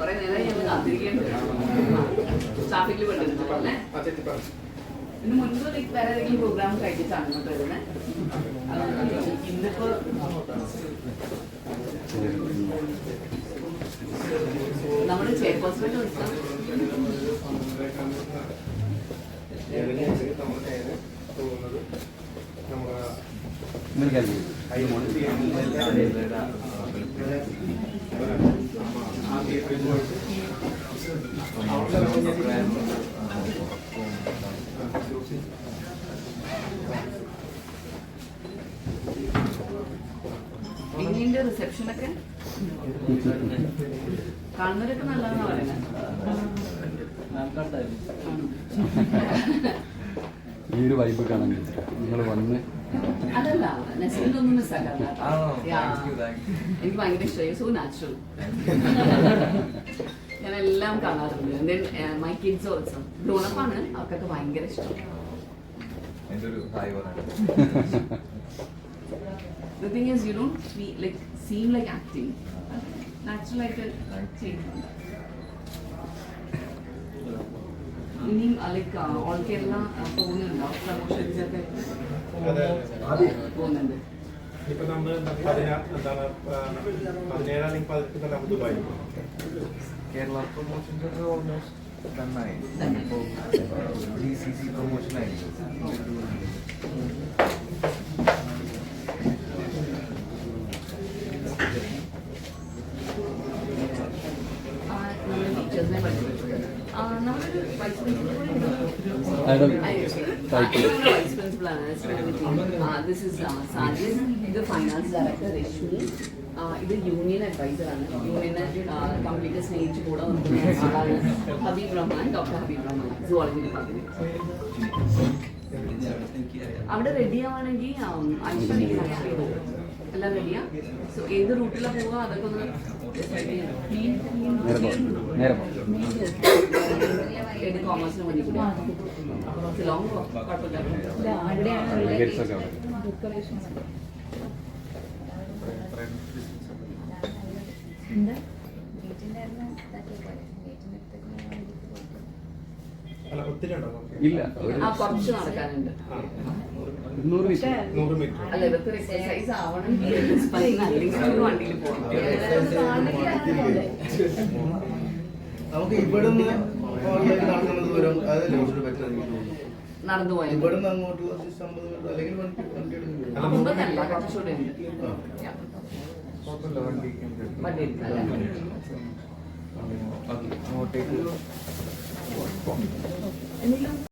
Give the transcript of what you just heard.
കുറെ നേരം ഞങ്ങൾ കാത്തിരിക്കേണ്ടി ട്രാഫിക്കിൽ പെട്ടിരുന്നു അല്ലേ ഇതിന് മുൻപ് വേറെ ഏതെങ്കിലും പ്രോഗ്രാം കഴിഞ്ഞിട്ടാണ് ഇങ്ങോട്ട് വരുന്നത് ഇന്നിപ്പോ നമ്മുടെ ചെയർപേഴ്സണായിട്ട് വിളിച്ചാൽ ഇന്നിന്റെ റിസപ്ഷനൊക്കെ കാണുന്നവരൊക്കെ നല്ലതെന്നാ പറയുന്നത് ഈ ഒരു വൈബ് കാണാൻ നിങ്ങൾ വന്ന് അതല്ല you, thank you. എനിക്ക് ഭയങ്കര ഇഷ്ടമായി സോ നാച്ചുറൽ ഞാൻ എല്ലാം കാണാറുണ്ട്. മൈ കിഡ്സ് ഓൾസോ ഗ്രോണപ്പാണ് അവർക്കൊക്കെ ഭയങ്കര ഇഷ്ടം. ഹായ് പറയാം the thing is you don't like seem like acting natural ആയിട്ട് ചെയ്യുന്നുണ്ട്. ഇനിയും ലൈക്ക് ഓൾ കേരള പോകുന്നുണ്ടോ? പ്രമോഷൻസ് ഒക്കെ പോകുന്നുണ്ട്? ഇപ്പൊ നമ്മൾ എന്താണ് പതിനേഴാം തീയതി പതിനെട്ട് നമ്മൾ ദുബായി കേരള പ്രൊമോഷൻസ് ഒക്കെ ഓൾമോസ്റ്റ് നന്നായി. ഇപ്പോൾ ജി സി സി പ്രൊമോഷനായി ടീച്ചേഴ്സിനെ പഠിപ്പിച്ചത് പ്രിൻസിപ്പളാണ് ദിസ് ഇസ് സാജിദ് ഇത് ഫൈനാൻസ് ഡയറക്ടർ രശ്മി ഇത് യൂണിയൻ അഡ്വൈസർ ആണ് യൂണിയനെ കംപ്ലീറ്റ് സ്നേഹിച്ച് കൂടെ നിൽക്കുന്ന ആളാണ് Habeeb Rahman doctor Habeeb Rahman zoology department അവിടെ റെഡി ആവാണെങ്കിൽ ഐശ്വര്യ എല്ലാം റെഡിയാ സോ ഏത് റൂട്ടിലാണ് പോവുക അതൊക്കെ ഒന്ന് കോമേഴ്സിന് വേണ്ടി ലോങ് കുഴപ്പമില്ല. അല്ല ഇല്ല കുറച്ച് നടക്കാനുണ്ട്. മീറ്റർ. മീറ്റർ. അല്ല ഇതൊക്കെ എക്സസൈസ് ആവണമെങ്കിൽ അല്ലെങ്കിൽ വണ്ടിയിൽ പോകണം. നമുക്ക് ഇവിടുന്ന് നടക്കുന്നത് നടക്കുന്ന ദൂരം അതല്ലേ കുറച്ചുകൂടി ബെറ്റർ എനിക്ക് തോന്നുന്നു. നടന്നു പോയത് ഇവിടുന്ന് അങ്ങോട്ട് ജസ്റ്റ് അമ്പത് മിനിറ്റ് അല്ലെങ്കിൽ വണ്ടി മുമ്പത്തല്ല കുറച്ചുകൂടെ ഉണ്ട്. വണ്ടി? അങ്ങോട്ടേക്ക്.